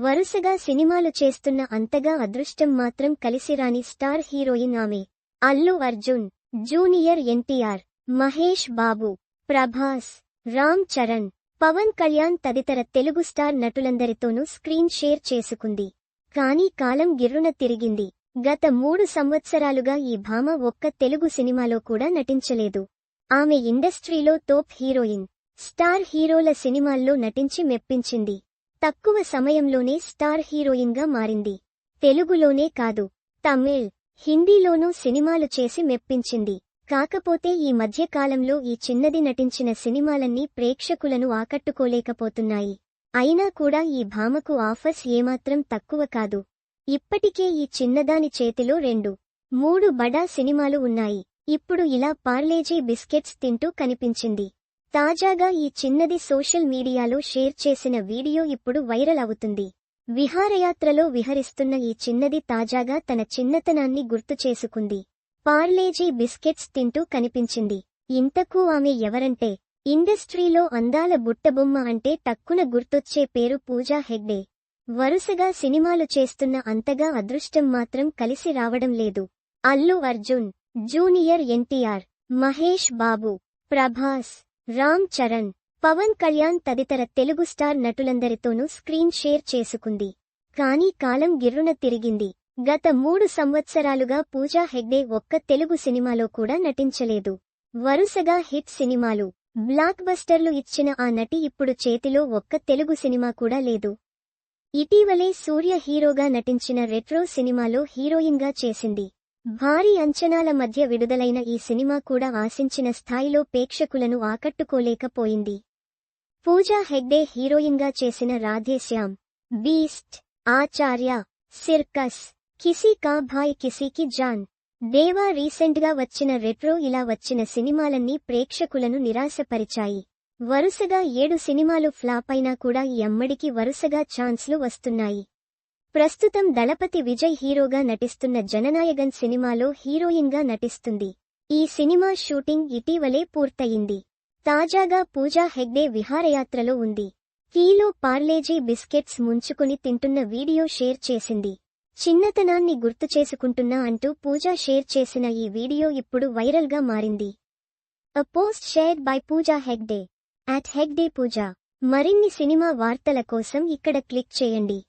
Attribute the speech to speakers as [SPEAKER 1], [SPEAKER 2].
[SPEAKER 1] వరుసగా సినిమాలు చేస్తున్న అంతగా అదృష్టం మాత్రం కలిసిరాని స్టార్ హీరోయిన్ ఆమె. అల్లు అర్జున్ జూనియర్ ఎన్టీఆర్ మహేష్ బాబు ప్రభాస్ రామ్ చరణ్ పవన్ కళ్యాణ్ తదితర తెలుగు స్టార్ నటులందరితోనూ స్క్రీన్ షేర్ చేసుకుంది. కానీ కాలం గిర్రున తిరిగింది. గత మూడు సంవత్సరాలుగా ఈ భామ ఒక్క తెలుగు సినిమాలో కూడా నటించలేదు. ఆమె ఇండస్ట్రీలో తోప్ హీరోయిన్ స్టార్ హీరోల సినిమాల్లో నటించి మెప్పించింది. తక్కువ సమయంలోనే స్టార్ హీరోయిన్గా మారింది. తెలుగులోనే కాదు తమిళ్ హిందీలోనూ సినిమాలు చేసి మెప్పించింది. కాకపోతే ఈ మధ్యకాలంలో ఈ చిన్నది నటించిన సినిమాలన్నీ ప్రేక్షకులను ఆకట్టుకోలేకపోతున్నాయి. అయినా కూడా ఈ భామకు ఆఫర్స్ ఏమాత్రం తక్కువ కాదు. ఇప్పటికే ఈ చిన్నదాని చేతిలో రెండు మూడు బడా సినిమాలు ఉన్నాయి. ఇప్పుడు ఇలా పార్లేజీ బిస్కెట్స్ తింటూ కనిపించింది. తాజాగా ఈ చిన్నది సోషల్ మీడియాలో షేర్ చేసిన వీడియో ఇప్పుడు వైరల్ అవుతుంది. విహారయాత్రలో విహరిస్తున్న ఈ చిన్నది తాజాగా తన చిన్నతనాన్ని గుర్తు చేసుకుంది. పార్లేజీ బిస్కెట్స్ తింటూ కనిపించింది. ఇంతకు ఆమె ఎవరంటే? ఇండస్ట్రీలో అందాల బుట్టబొమ్మ అంటే టక్కున గుర్తొచ్చే పేరు పూజా హెగ్డే. వరుసగా సినిమాలు చేస్తున్న అంతగా అదృష్టం మాత్రం కలిసి రావడం లేదు. అల్లు అర్జున్ జూనియర్ ఎన్టీఆర్ మహేష్ బాబు ప్రభాస్ రామ్ చరణ్ పవన్ కళ్యాణ్ తదితర తెలుగు స్టార్ నటులందరితోనూ స్క్రీన్ షేర్ చేసుకుంది. కానీ కాలం గిర్రున తిరిగింది. గత మూడు సంవత్సరాలుగా పూజా హెగ్డే ఒక్క తెలుగు సినిమాలో కూడా నటించలేదు. వరుసగా హిట్ సినిమాలు బ్లాక్ బస్టర్లు ఇచ్చిన ఆ నటి ఇప్పుడు చేతిలో ఒక్క తెలుగు సినిమా కూడా లేదు. ఇటీవలే సూర్య హీరోగా నటించిన రెట్రో సినిమాలో హీరోయిన్గా చేసింది. భారీ అంచనాల మధ్య విడుదలైన ఈ సినిమా కూడా ఆశించిన స్థాయిలో ప్రేక్షకులను ఆకట్టుకోలేకపోయింది. పూజా హెగ్డే హీరోయిన్గా చేసిన రాధేశ్యామ్ బీస్ట్ ఆచార్య సిర్కస్ కిసీ కా భాయ్ కిసీకి జాన్ దేవా రీసెంట్గా వచ్చిన రెట్రో ఇలా వచ్చిన సినిమాలన్నీ ప్రేక్షకులను నిరాశపరిచాయి. వరుసగా ఏడు సినిమాలు ఫ్లాప్ అయినా కూడా ఈ అమ్మడికి వరుసగా ఛాన్స్లు వస్తున్నాయి. ప్రస్తుతం దళపతి విజయ్ హీరోగా నటిస్తున్న జననాయగన్ సినిమాలో హీరోయిన్గా నటిస్తుంది. ఈ సినిమా షూటింగ్ ఇటీవలే పూర్తయింది. తాజాగా పూజా హెగ్డే విహారయాత్రలో ఉంది. కీలో పార్లేజీ బిస్కెట్స్ ముంచుకుని తింటున్న వీడియో షేర్ చేసింది. చిన్నతనాన్ని గుర్తు చేసుకుంటున్నా అంటూ పూజా షేర్ చేసిన ఈ వీడియో ఇప్పుడు వైరల్గా మారింది. A post shared by Pooja Hegde. At Hegde Pooja. మరిన్ని సినిమా వార్తల కోసం ఇక్కడ క్లిక్ చేయండి.